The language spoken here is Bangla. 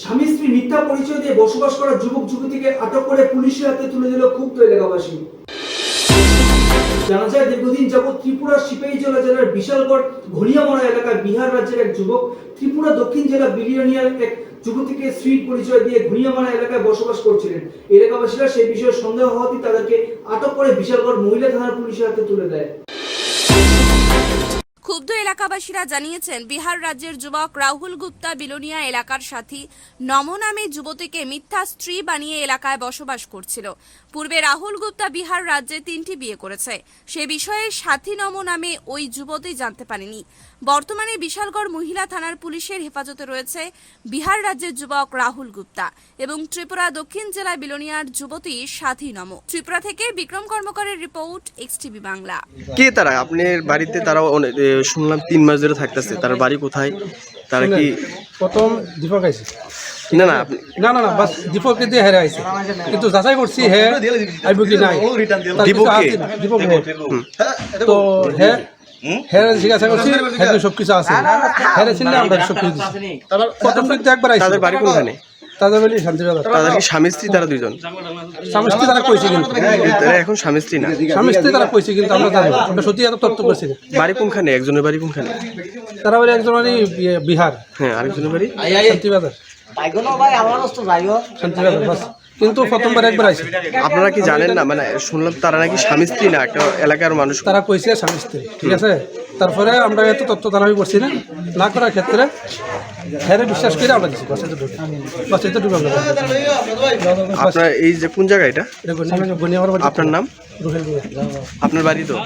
স্বামী স্ত্রী মিথ্যা পরিচয় দিয়ে বসবাস করা যুবক যুবতীকে আটক করে পুলিশের হাতে তুলে দিল ক্ষুব্ধ এলাকাবাসী জানা যায় দীর্ঘদিন যাবৎ ত্রিপুরার সিপাহীজলা জেলার বিশালগড় ঘনিয়ামরা এলাকায় বিহার রাজ্যের এক যুবক ত্রিপুরা দক্ষিণ জেলা বিলিয়নিয়ার এক যুবতীকে স্ত্রীর পরিচয় দিয়ে ঘনিয়ামরা এলাকায় বসবাস করছিলেন। এলাকাবাসীরা সেই বিষয়ে সন্দেহ হওয়াতে তাদেরকে আটক করে বিশালগড় মহিলা থানার পুলিশের হাতে তুলে দেয়। ক্ষুব্ধ এলাকাবাসীরা জানিয়েছেন, বিহার রাজ্যের যুবক রাহুল গুপ্তা বিলোনিয়া এলাকার সাথী নম নামে যুবতীকে মিথ্যা স্ত্রী বানিয়ে এলাকায় বসবাস করছিল। পূর্বে রাহুল গুপ্তা বিহার রাজ্যে তিনটি বিয়ে করেছে। সে বিষয়ে সাথী নম নামে ওই যুবতী জানতে পারেনি। বর্তমানে বিশালগড় মহিলা থানার পুলিশের হেফাজতে রয়েছে বিহার রাজ্যের যুবক রাহুল গুপ্তা এবং ত্রিপুরা দক্ষিণ জেলা বিলোনিয়ার যুবতী সাথী নম। ত্রিপুরা থেকে বিক্রম কর্মকারের রিপোর্ট এক্সটিভি বাংলা। কে তারা? আপনার বাড়িতে তারা শুনলাম তিন মাস ধরে থাকতেছে তার বাড়ি কোথায় তার কি প্রথম দীপক আইছে না না না না না বাস দীপককে দিয়ে হেরে আইছে কিন্তু যাচাই করছি হে আইব কি নাই তার দীপক তো হে জিজ্ঞাসা করছি হে সব কিছু আছে হেরে আমরা প্রথম কিন্তু একবার আইছে তাদের বাড়ি কোনখানে তাদের কি স্বামী স্ত্রী তারা দুইজন? স্বামী স্ত্রী তারা কইছে কিন্তু। তারা এখন স্বামী স্ত্রী না? স্বামী স্ত্রী তারা কইছে কিন্তু আমরা জানি না। আমরা সত্যি এত তথ্য করছি না। বাড়ি কোনখানে? একজনের বাড়ি কোনখানে? তারা বলে একজন মানে বিহার। হ্যাঁ আরেকজনের বাড়ি? শান্তিবাজার কিন্তু প্রথমবার একবার আইছে। আপনারা কি জানেন না? মানে শুনলাম তারা নাকি স্বামী স্ত্রী না? একটা এলাকার মানুষ। তারা কইছে স্বামী স্ত্রী ঠিক আছে? তারপরে আমরা এত তথ্য দানাবি করছি না। না করার ক্ষেত্রে হ্যাঁ বিশ্বাস করে আমরা দিচ্ছি বাস এতটুকু বাস আমরা বলছি। আপনার এই যে কোন জায়গা এটা? আপনার নাম? রুহেল আপনার বাড়ি তো?